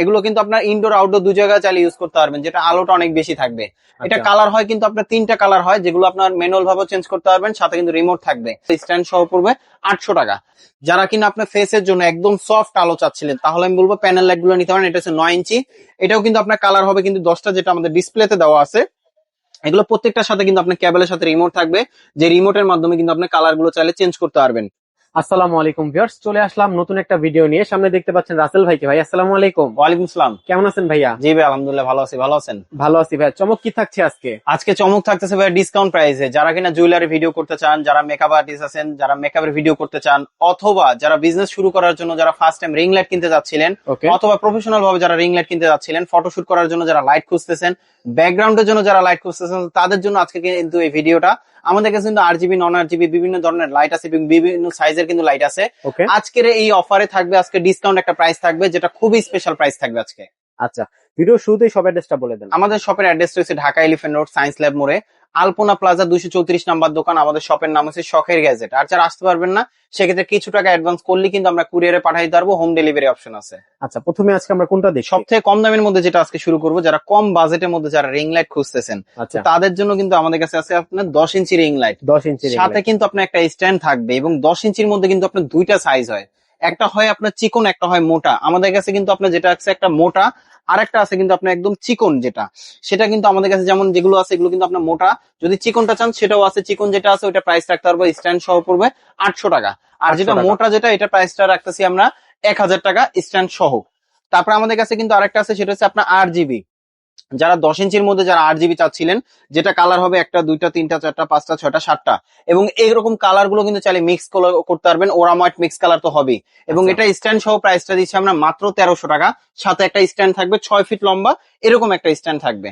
এগুলো কিন্তু আপনার ইনডোর আউটডোর দু জায়গায় চালিয়ে ইউজ করতে পারবেন যেটা আলোটা অনেক বেশি থাকবে। এটা আচ্ছা। কালার হয় কিন্তু আপনার তিনটা কালার হয় যেগুলো আপনার ম্যানুয়াল ভাবে চেঞ্জ করতে পারবেন সাথে কিন্তু রিমোট থাকবে। স্ট্যান্ড সহ পড়বে আটশো টাকা। যারা কিনা আপনার ফেসের জন্য একদম সফট আলো চাচ্ছিলেন তাহলে আমি বলব প্যানেল লাইটগুলো নিতে পারেন এটা হচ্ছে নয় ইঞ্চি। এটাও কিন্তু আপনার কালার হবে কিন্তু দশটা যেটা আমাদের ডিসপ্লেতে দেওয়া আছে। এগুলো প্রত্যেকটার সাথে কিন্তু আপনার ক্যাবেলের সাথে রিমোট থাকবে যে রিমোটের মাধ্যমে কিন্তু আপনার কালারগুলো চাইলে চেঞ্জ করতে পারবেন। আসসালামু আলাইকুম ভিউয়ার্স চলে আসলাম নতুন একটা ভিডিও নিয়ে। সামনে দেখতে পাচ্ছেন রাসেল ভাইকে। ভাই আসসালামু আলাইকুম। ওয়ালাইকুম আসসালাম কেমন আছেন ভাইয়া? জি ভাই আলহামদুলিল্লাহ ভালো আছি। ভালো আছেন? ভালো আছি ভাই চমক কি থাকছে আজকে? আজকে চমক থাকতেছে ভাই ডিসকাউন্ট প্রাইসে যারা কিনা জুয়েলারি ভিডিও করতে চান যারা মেকআপ আর্টিস্ট আছেন যারা মেকআপের ভিডিও করতে চান অথবা যারা বিজনেস শুরু করার জন্য যারা ফার্স্ট টাইম রিং লাইট কিনতে যাচ্ছিলেন অথবা প্রফেশনাল ভাবে যারা রিং লাইট কিনতে যাচ্ছিলেন ফটোশুট করার জন্য যারা লাইট খুঁজতেছেন ব্যাকগ্রাউন্ডের জন্য যারা লাইট খুঁজতেছেন তাদের জন্য আজকে কিন্তু এই ভিডিওটা আমাদের কাছে কিন্তু আর জিবি নন আর জিবি বিভিন্ন ধরনের লাইট আছে এবং বিভিন্ন সাইজের কিন্তু লাইট আছে। আজকের এই অফারে থাকবে আজকে ডিসকাউন্ট একটা প্রাইস থাকবে যেটা খুবই স্পেশাল প্রাইস থাকবে আজকে। আচ্ছা ভিডিও শুরুতেই সব অ্যাড্রেসটা বলে দেন। আমাদের শপের অ্যাড্রেস রয়েছে Dhaka elephant road science lab মোড়ে। আলপনা প্লাজা দুশো চৌত্রিশ নাম্বার দোকান আমাদের শপের নাম হচ্ছে শখের গ্যাজেট। আর যারা আসতে পারবেন না সেক্ষেত্রে কিছু টাকা অ্যাডভান্স করলে কিন্তু আমরা কুরিয়ারে পাঠাই দিতে পারব হোম ডেলিভারি অপশন আছে। আচ্ছা প্রথমে আজকে আমরা কোনটা দেখি সব থেকে কম দামের মধ্যে যেটা আজকে শুরু করব যারা কম বাজেটের মধ্যে যারা রিং লাইট খুঁজতেছেন আচ্ছা। তাদের জন্য কিন্তু আমাদের কাছে আছে আপনার দশ ইঞ্চি রিং লাইট দশ ইঞ্চি সাথে কিন্তু আপনার একটা স্ট্যান্ড থাকবে এবং দশ ইঞ্চির মধ্যে কিন্তু আপনার দুইটা সাইজ হয়। একটা হয় আপনার চিকন একটা হয় মোটা। আমাদের কাছে কিন্তু আপনার যেটা আছে একটা মোটা আর একটা আছে কিন্তু আপনার একদম চিকন যেটা। সেটা কিন্তু আমাদের কাছে যেমন যেগুলো আছে এগুলো কিন্তু আপনার মোটা। যদি চিকনটা চান সেটাও আছে। চিকন যেটা আছে ওইটা প্রাইস রাখতে পারব স্ট্যান্ড সহ পড়বে আটশো টাকা। আর যেটা মোটা যেটা এটা প্রাইসটা রাখতেছি আমরা এক হাজার টাকা স্ট্যান্ড সহ। তারপর আমাদের কাছে কিন্তু আরেকটা আছে সেটা হচ্ছে আপনার আট জিবি যারা দশ ইঞ্চির মধ্যে যারা আট জিবি চাচ্ছিলেন যেটা কালার হবে একটা দুইটা তিনটা চারটা পাঁচটা ছয়টা সাতটা। এবং এইরকম কালারগুলো কিন্তু চাইলে মিক্স করতে পারবেন ওরামাইট মিক্স কালার তো হবেই। এবং আচ্ছা। এটা স্ট্যান্ড সহ প্রাইসটা দিচ্ছি আমরা মাত্র তেরোশো টাকা। সাথে একটা স্ট্যান্ড থাকবে ছয় ফিট লম্বা এরকম একটা স্ট্যান্ড থাকবে।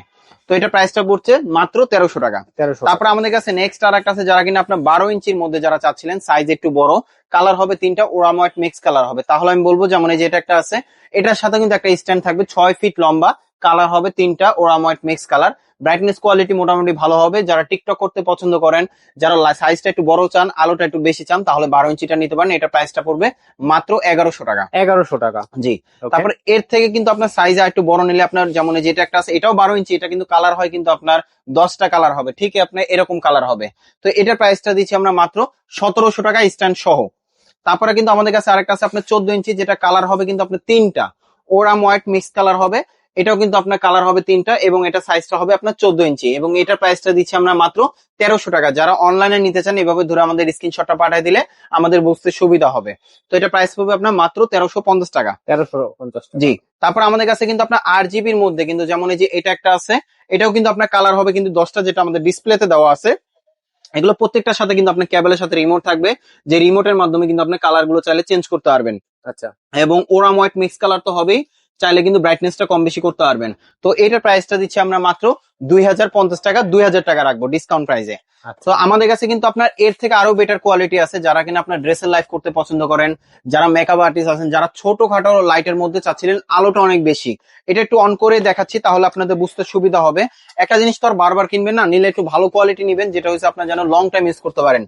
তো এটা প্রাইসটা পড়ছে মাত্র তেরোশো টাকা। তেরোশো। তারপর আমাদের কাছে নেক্সট আর একটা আছে যারা কিনা আপনার বারো ইঞ্চির মধ্যে যারা চাচ্ছিলেন সাইজ একটু বড় কালার হবে তিনটা ওরামোয়েট মিক্স কালার হবে। তাহলে আমি বলব যেমন এই যে এটা একটা আছে এটার সাথে কিন্তু একটা স্ট্যান্ড থাকবে ছয় ফিট লম্বা কালার হবে তিনটা ওরামোয়েট মিক্স কালার ব্রাইটনেস কোয়ালিটি মোটামুটি ভালো হবে। যারা টিকটক করতে পছন্দ করেন যারা সাইজটা একটু বড় চান আলোটা একটু বেশি চান তাহলে বারো ইঞ্চিটা নিতে পারেন। এটা প্রাইসটা পড়বে মাত্র এগারোশো টাকা। এগারোশো টাকা। জি? তারপর এর থেকে কিন্তু আপনার সাইজ একটু বড় নিলে আপনার যেমন যেটা একটা আছে এটাও বারো ইঞ্চি এটা কিন্তু কালার হয় কিন্তু আপনার দশটা কালার হবে। ঠিক আপনার এরকম কালার হবে। তো এটার প্রাইসটা দিচ্ছি আমরা মাত্র সতেরোশো টাকা স্ট্যান্ড সহ। তারপরে কিন্তু আমাদের কাছে আরেকটা আছে আপনার চোদ্দ ইঞ্চি যেটা কালার হবে কিন্তু আপনার তিনটা। ওরাম হোয়াইট মিক্স কালার হবে। এটাও কিন্তু আপনার কালার হবে তিনটা এবং এটা সাইজটা হবে আপনার চোদ্দ ইঞ্চি এবং এটার প্রাইসটা দিচ্ছি আমরা মাত্র তেরোশো টাকা। যারা অনলাইনে নিতে চান এভাবে ধরে আমাদের স্ক্রিনশটটা পাঠিয়ে দিলে আমাদের বুঝতে সুবিধা হবে। তো এটা প্রাইস পড়বে আপনার মাত্র তেরোশো পঞ্চাশ টাকা। তেরোশো পঞ্চাশ জি। তারপর আমাদের কাছে কিন্তু আপনার আট জিবির মধ্যে কিন্তু যেমন এই যে এটা একটা আছে এটাও কিন্তু আপনার কালার হবে কিন্তু দশটা যেটা আমাদের ডিসপ্লেতে দেওয়া আছে। এগুলো প্রত্যেকটার সাথে কিন্তু আপনার ক্যাবেলের সাথে রিমোট থাকবে। যে রিমোটের মাধ্যমে কিন্তু আপনি কালারগুলো চাইলে চেঞ্জ করতে পারবেন। আচ্ছা। এবং ওরাম হোয়াইট মিক্স কালার তো হবেই। চাইলে কিন্তু ব্রাইটনেসটা কম বেশি করতে পারবেন। তো এটার প্রাইসটা দিচ্ছি আমরা মাত্র দুই হাজার পঞ্চাশ টাকা দুই হাজার টাকা রাখব ডিসকাউন্ট প্রাইসে আচ্ছা। তো আমাদের কাছে কিন্তু আপনার এর থেকে আরও বেটার কোয়ালিটি আছে যারা কিনা আপনার ড্রেসের লাইফ করতে পছন্দ করেন যারা মেকআপ আর্টিস্ট আছেন যারা ছোটখাটো লাইটের মধ্যে চাচ্ছিলেন আলোটা অনেক বেশি। এটা একটু অন করে দেখাচ্ছি তাহলে আপনাদের বুঝতে সুবিধা হবে। একটা জিনিস তো আর বারবার কিনবেন না নিলে একটু ভালো কোয়ালিটি নিবেন যেটা হচ্ছে আপনার যেন লং টাইম ইউজ করতে পারেন।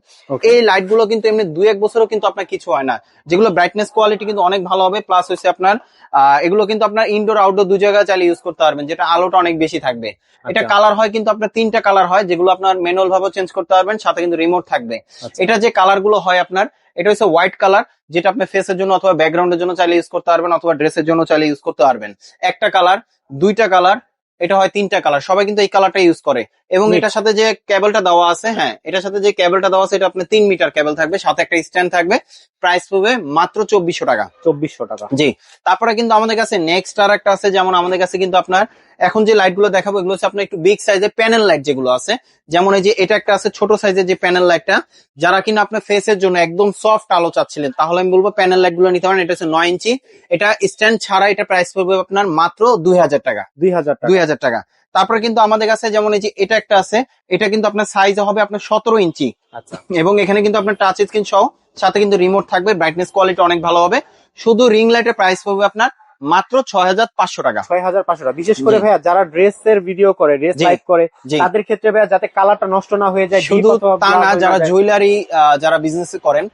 এই লাইটগুলো কিন্তু এমনি দুই এক বছরও কিন্তু আপনার কিছু হয় না। যেগুলো ব্রাইটনেস কোয়ালিটি কিন্তু অনেক ভালো হবে প্লাস হচ্ছে আপনার আহ, এগুলো কিন্তু আপনার ইনডোর আউটডোর দু জায়গায় চালিয়ে ইউজ করতে পারবেন যেটা আলোটা অনেক বেশি থাকবে। এটা আচ্ছা। কালার হয় কিন্তু আপনার তিনটা কালার হয় যেগুলো আপনার ম্যানুয়াল ভাবে চেঞ্জ করতে পারবেন সাথে কিন্তু রিমোট থাকবে আচ্ছা। এটা যে কালারগুলো হয় আপনার এটা হচ্ছে হোয়াইট কালার যেটা আপনি ফেসের জন্য অথবা ব্যাকগ্রাউন্ডের জন্য চাইলে ইউজ করতে পারবেন অথবা ড্রেসের জন্য চাইলে ইউজ করতে পারবেন একটা কালার দুইটা কালার এটা হয় তিনটা কালার সবাই কিন্তু এই কালারটা ইউজ করে এবং এটার সাথে যে কেবলটা দেওয়া আছে হ্যাঁ এটার সাথে যে কেবলটা দেওয়া আছে এটা আপনার তিন মিটার কেবল থাকবে সাথে একটা স্ট্যান্ড থাকবে প্রাইস পড়বে মাত্র চব্বিশশো টাকা। চব্বিশশো টাকা। জি তারপরে কিন্তু আমাদের কাছে নেক্সট আর একটা আছে যেমন আমাদের কাছে কিন্তু আপনার এখন যে লাইটগুলো দেখাবো এগুলো হচ্ছে আপনার একটু বিগ সাইজের প্যানেল লাইট যেগুলো আছে যেমন এই যে এটা একটা আছে ছোট সাইজের যে প্যানেল লাইটটা যারা কিনা আপনার ফেসের জন্য একদম সফট আলো চাচ্ছিলেন তাহলে আমি বলব প্যানেল লাইটগুলো নিতে পারেন এটা হচ্ছে নয় ইঞ্চি এটা স্ট্যান্ড ছাড়া এটা প্রাইস পড়বে আপনার মাত্র দুই হাজার টাকা। দুই হাজার টাকা। দুই হাজার টাকা। তারপরে কিন্তু আমাদের কাছে যেমন এই যে এটা একটা আছে এটা কিন্তু আপনার সাইজ হবে আপনার সতেরো ইঞ্চি। আচ্ছা। এবং এখানে কিন্তু আপনার টাচ স্ক্রিন সহ সাথে কিন্তু রিমোট থাকবে ব্রাইটনেস কোয়ালিটি অনেক ভালো হবে। শুধু রিং লাইটের প্রাইস পড়বে আপনার মাত্র ছয় হাজার পাঁচশো টাকা। ছয় হাজার পাঁচশো টাকা। বিশেষ করে ভাইয়া যারা ড্রেসের ভিডিও করে ড্রেস। লাইভ করে তাদের ক্ষেত্রে ভাইয়া যাতে কালারটা নষ্ট না হয়ে যায় শুধু তা না যারা জুয়েলারি যারা বিজনেস করেন.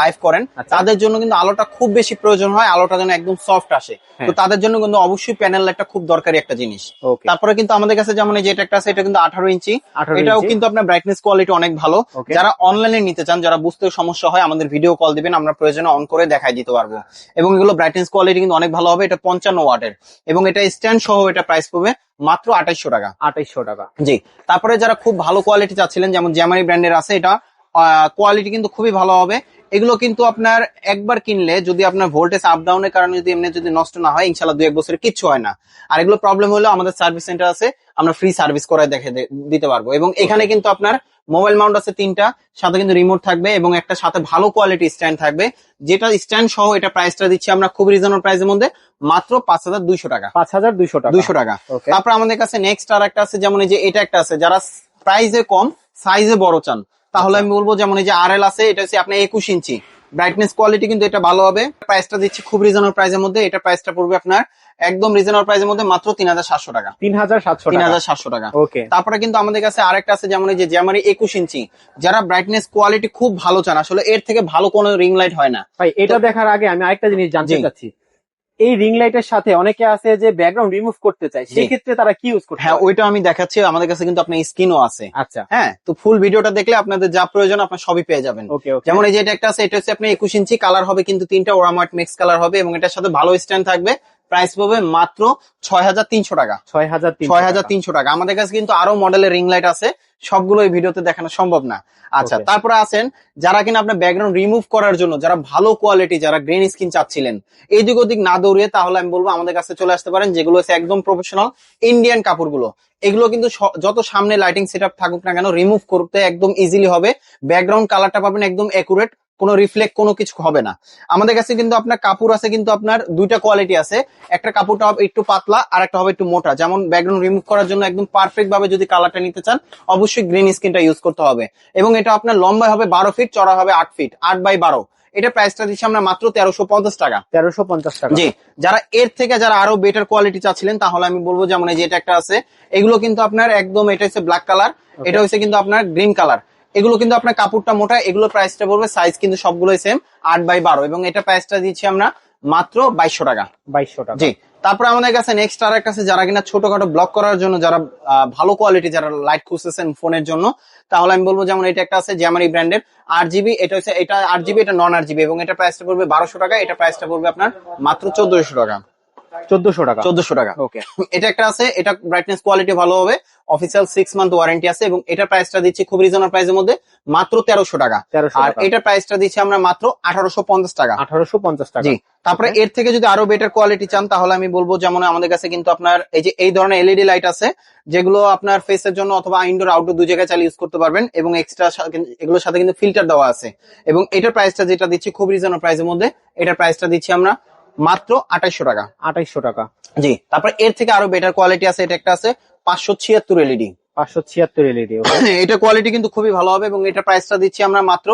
লাইভ করেন আচ্ছা। তাদের জন্য কিন্তু আলোটা খুব বেশি প্রয়োজন হয় আলোটা যেন একদম সফট আসে। হ্যাঁ। তো তাদের জন্য কিন্তু অবশ্যই প্যানেল একটা খুব দরকারি একটা জিনিস। তারপরে কিন্তু আমাদের কাছে যেমন এই যে একটা আছে এটা কিন্তু আঠারো ইঞ্চি। এটাও কিন্তু আপনার ব্রাইটনেস কোয়ালিটি অনেক ভালো। যারা অনলাইনে নিতে চান যারা বুঝতে সমস্যা হয় আমাদের ভিডিও কল দিবেন আমরা প্রয়োজনে অন করে দেখাই দিতে পারব। এবং এগুলো ব্রাইটনেস কোয়ালিটি কিন্তু অনেক ভালো হবে এটা পঞ্চান্ন ওয়াটের। এবং এটা স্ট্যান্ড সহ এটা প্রাইস পড়বে মাত্র আঠাইশশো টাকা। আঠাইশশো টাকা। জি। তারপরে যারা খুব ভালো কোয়ালিটি চাচ্ছিলেন যেমন জ্যামারি ব্র্যান্ডের আছে এটা কোয়ালিটি কিন্তু খুবই ভালো হবে। এগুলো কিন্তু আপনার একবার কিনলে যদি আপনার ভোল্টেজ আপ ডাউনের কারণে যদি এমনি যদি নষ্ট না হয় ইনশাল্লাহ দুই এক বছরে কিচ্ছু হয় না। আর এগুলো প্রবলেম হলো আমাদের সার্ভিস সেন্টার আছে আমরা ফ্রি সার্ভিস করে দেখে দিতে পারব। এবং এখানে কিন্তু আপনার মোবাইল মাউন্ট আছে তিনটা সাথে কিন্তু রিমোট থাকবে এবং একটা সাথে ভালো কোয়ালিটি স্ট্যান্ড থাকবে। যেটা স্ট্যান্ড সহ এটা প্রাইসটা দিচ্ছি আমরা খুব রিজনেবল প্রাইসের মধ্যে মাত্র পাঁচ হাজার দুইশো টাকা। পাঁচ হাজার দুইশো টাকা। দুইশো টাকা। তারপর আমাদের কাছে নেক্সট আর একটা আছে যেমন এই যে এটা একটা আছে যারা প্রাইসে কম সাইজে বড় চান তাহলে আচ্ছা। আমি বলব যেমন এই যে আর এল আছে এটা হচ্ছে আপনার একুশ ইঞ্চি। ব্রাইটনেস কোয়ালিটি কিন্তু এটা ভালো হবে। প্রাইসটা দিচ্ছি খুব রিজনেবল প্রাইসের মধ্যে। এটা প্রাইসটা পড়বে আপনার একদম রিজনেবল প্রাইসের মধ্যে মাত্র তিন হাজার সাতশো টাকা। তিন হাজার সাতশো তিন টাকা হাজার সাতশো টাকা। ওকে। তারপরে কিন্তু আমাদের কাছে আরেকটা আছে যেমন এই যে জ্যামারি একুশ ইঞ্চি। যারা ব্রাইটনেস কোয়ালিটি খুব ভালো চান আসলে এর থেকে ভালো কোনো রিং লাইট হয় না। ভাই এটা দেখার আগে আমি আরেকটা জিনিস জানতে। চাচ্ছি। এই রিং লাইটের সাথে অনেকে আছে যে ব্যাকগ্রাউন্ড রিমুভ করতে চায় সেই ক্ষেত্রে তারা কি ইউজ করতে হ্যাঁ ওইটা আমি দেখাচ্ছি আমাদের কাছে কিন্তু আপনার স্ক্রিনও আছে। আচ্ছা। হ্যাঁ তো ফুল ভিডিওটা দেখলে আপনাদের যা প্রয়োজন আপনার সবই পেয়ে যাবেন। ওকে ওকে যেমন এই যে এটা একটা আছে এটা হচ্ছে আপনার একুশ ইঞ্চি কালার হবে কিন্তু তিনটা ওরামার্ট মিক্স কালার হবে এবং এটার সাথে ভালো স্ট্যান্ড থাকবে। প্রাইস পাবে মাত্র ছয় হাজার তিনশো টাকা। ছয় হাজার ছয় হাজার তিনশো টাকা। আমাদের কাছে কিন্তু আরও মডেলের রিং লাইট আছে। সবগুলো এই ভিডিওতে দেখানো সম্ভব না। আচ্ছা তারপরে আছেন যারা কিনা আপনার ব্যাকগ্রাউন্ড রিমুভ করার জন্য যারা ভালো কোয়ালিটি যারা গ্রিন স্কিন চাচ্ছিলেন এই দিক ওদিক না দৌড়িয়ে তাহলে আমি বলব আমাদের কাছে চলে আসতে পারেন যেগুলো হচ্ছে একদম প্রফেশনাল ইন্ডিয়ান কাপড়গুলো। এগুলো কিন্তু যত সামনে লাইটিং সেট থাকুক না কেন রিমুভ করতে একদম ইজিলি হবে। ব্যাকগ্রাউন্ড কালারটা পাবেন একদম একুরেট কোনো রিফ্লেক্ট কোনো কিছু হবে না। আমাদের কাছে কিন্তু আপনার কাপড় আছে কিন্তু আপনার দুইটা কোয়ালিটি আছে। একটা কাপড়টা হবে একটু পাতলা আর একটা হবে একটু মোটা। যেমন ব্যাকগ্রাউন্ড রিমুভ করার জন্য একদম পারফেক্ট ভাবে যদি কালারটা নিতে চান অবশ্যই গ্রিন স্কিনটা ইউজ করতে হবে। এবং এটা আপনার লম্বা হবে বারো ফিট চড়া হবে আট ফিট আট বাই বারো। এটা প্রাইসটা দিচ্ছি আমরা মাত্র তেরোশো পঞ্চাশ টাকা। তেরোশো পঞ্চাশ টাকা। জি যারা এর থেকে যারা আরও বেটার কোয়ালিটি চাচ্ছিলেন তাহলে আমি বলব যেমন এই যে এটা একটা আছে এগুলো কিন্তু আপনার একদম এটা হচ্ছে ব্ল্যাক কালার এটা হচ্ছে কিন্তু আপনার গ্রিন কালার এগুলো কিন্তু আপনার কাপড়টা মোটা এগুলো প্রাইসটা পড়বে সাইজ কিন্তু সবগুলোই সেম আট বাই বারো। এবং এটা প্রাইসটা দিচ্ছি আমরা মাত্র বাইশশো টাকা। বাইশশো টাকা। জি। তারপরে আমাদের কাছে নেক্সট আর একটা আছে যারা কিনা ছোটখাটো ব্লক করার জন্য যারা ভালো কোয়ালিটি যারা লাইট খুঁজতেছেন ফোনের জন্য তাহলে আমি বলব যেমন এটা একটা আছে জ্যামারি ব্র্যান্ডের আট জিবি এটা হচ্ছে এটা আট জিবি এটা নন আট জিবি এবং এটা প্রাইসটা পড়বে বারোশো টাকা এটা প্রাইসটা পড়বে আপনার মাত্র চোদ্দশো টাকা। চোদ্দশো টাকা। চোদ্দশো টাকা। ওকে এটা একটা আছে এটা ব্রাইটনেস কোয়ালিটি ভালো হবে। অফিসিয়াল সিক্স মান্থ ওয়ারেন্টি আছে এবং এটা প্রাইসটা দিচ্ছি খুব রিজনেবল প্রাইসের মধ্যে মাত্র তেরোশো টাকা। আর এটার প্রাইসটা দিচ্ছি আমরা মাত্র আঠারোশো পঞ্চাশ টাকা। আঠারোশো পঞ্চাশ টাকা। তারপরে এর থেকে যদি আরও বেটার কোয়ালিটি চান তাহলে আমি বলব যেমন আমাদের কাছে কিন্তু আপনার এই যে এই ধরনের এলইডি লাইট আছে যেগুলো আপনার ফেসের জন্য অথবা ইনডোর আউটডোর দুই জায়গায় চালিয়ে ইউজ করতে পারবেন এবং এক্সট্রা এগুলোর সাথে কিন্তু ফিল্টার দেওয়া আছে। এবং এটার প্রাইসটা যেটা দিচ্ছি খুব রিজনেবল প্রাইসের মধ্যে এটার প্রাইসটা দিচ্ছি আমরা মাত্র আঠাইশো টাকা। আঠাইশো টাকা। জি তারপর এর থেকে আরও বেটার কোয়ালিটি আছে এটা একটা আছে পাঁচশো ছিয়াত্তর এলইডি পাঁচশো ছিয়াত্তর এলইডি এটা কোয়ালিটি কিন্তু খুবই ভালো হবে এবং এটা প্রাইসটা দিচ্ছি আমরা মাত্র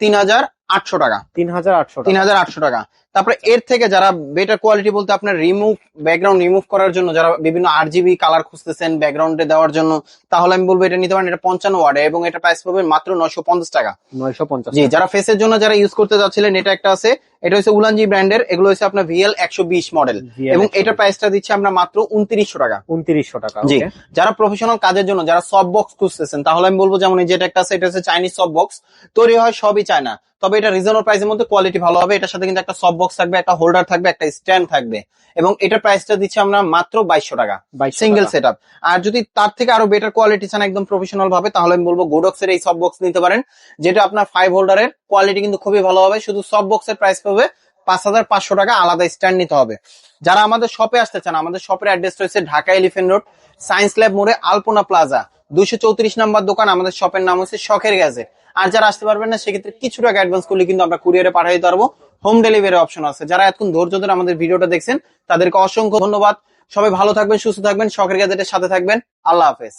তিন হাজার আটশো টাকা। তিন হাজার আটশো তিন হাজার আটশো টাকা। তারপরে এর থেকে যারা বেটার কোয়ালিটি বলতে আপনার রিমুভ ব্যাকগ্রাউন্ড রিমুভ করার জন্য যারা বিভিন্ন আর জিবি কালার খুঁজতেছেন ব্যাকগ্রাউন্ডে দেওয়ার জন্য তাহলে আমি বলব এটা নিতে পারেন এটা পঞ্চান্ন ওয়ার্ডে এবং এটা প্রাইস পাবেন মাত্র নয়শো পঞ্চাশ টাকা। নয়শো পঞ্চাশ জি যারা ফেসের জন্য যারা ইউজ করতে যাচ্ছিলেন এটা একটা আছে এটা হচ্ছে উলানজি ব্র্যান্ডের এগুলো হচ্ছে আপনার ভিএল একশো বিশ মডেল এবং 120 এটা প্রাইসটা দিচ্ছি আমরা মাত্র উনত্রিশশো টাকা। উনত্রিশশো টাকা জি যারা প্রফেশনাল কাজের জন্য যারা সব বক্স খুঁজতেছেন তাহলে আমি বলব যেমন এই যেটা একটা আছে এটা হচ্ছে চাইনিজ সব বক্স তৈরি হয় সবই চায়না তবে এটা রিজনেবল প্রাইসের মধ্যে কোয়ালিটি ভালো হবে। এটার সাথে কিন্তু একটা সব বক্স থাকবে একটা হোল্ডার থাকবে একটা স্ট্যান্ড থাকবে। এবং এটার প্রাইসটা দিচ্ছি আমরা মাত্র বাইশশো টাকা। সিঙ্গেল। সেট আর যদি তার থেকে আরও বেটার কোয়ালিটি চান একদম প্রফেশনাল ভাবে তাহলে আমি বলব গোডক্স এর এই সব বক্স নিতে পারেন যেটা আপনার ফাইভ হোল্ডারের কোয়ালিটি কিন্তু খুবই ভালো হবে। শুধু সব বক্সের প্রাইস পাবে পাঁচ হাজার পাঁচশো টাকা আলাদা স্ট্যান্ড নিতে হবে। যারা আমাদের শপে আসতে চান আমাদের শপের অ্যাড্রেস রয়েছে Dhaka elephant road science lab মোড়ে আলপনা প্লাজা দুইশো চৌত্রিশ নাম্বার দোকান আমাদের শপের নাম হচ্ছে শখের গ্যাজেট আর যারা আসতে পারবেন না, সেক্ষেত্রে কিছু টাকা অ্যাডভান্স করলে কিন্তু আমরা কুরিয়ারে দিতে পারব হোম ডেলিভারি অপশন আছে। যারা এতক্ষণ ধৈর্য ধরে আমাদের ভিডিওটা দেখছেন, তাদেরকে অসংখ্য ধন্যবাদ। সবাই ভালো থাকবেন, সুস্থ থাকবেন, শখের গ্যাজেটের সাথে থাকবেন। আল্লাহ হাফেজ।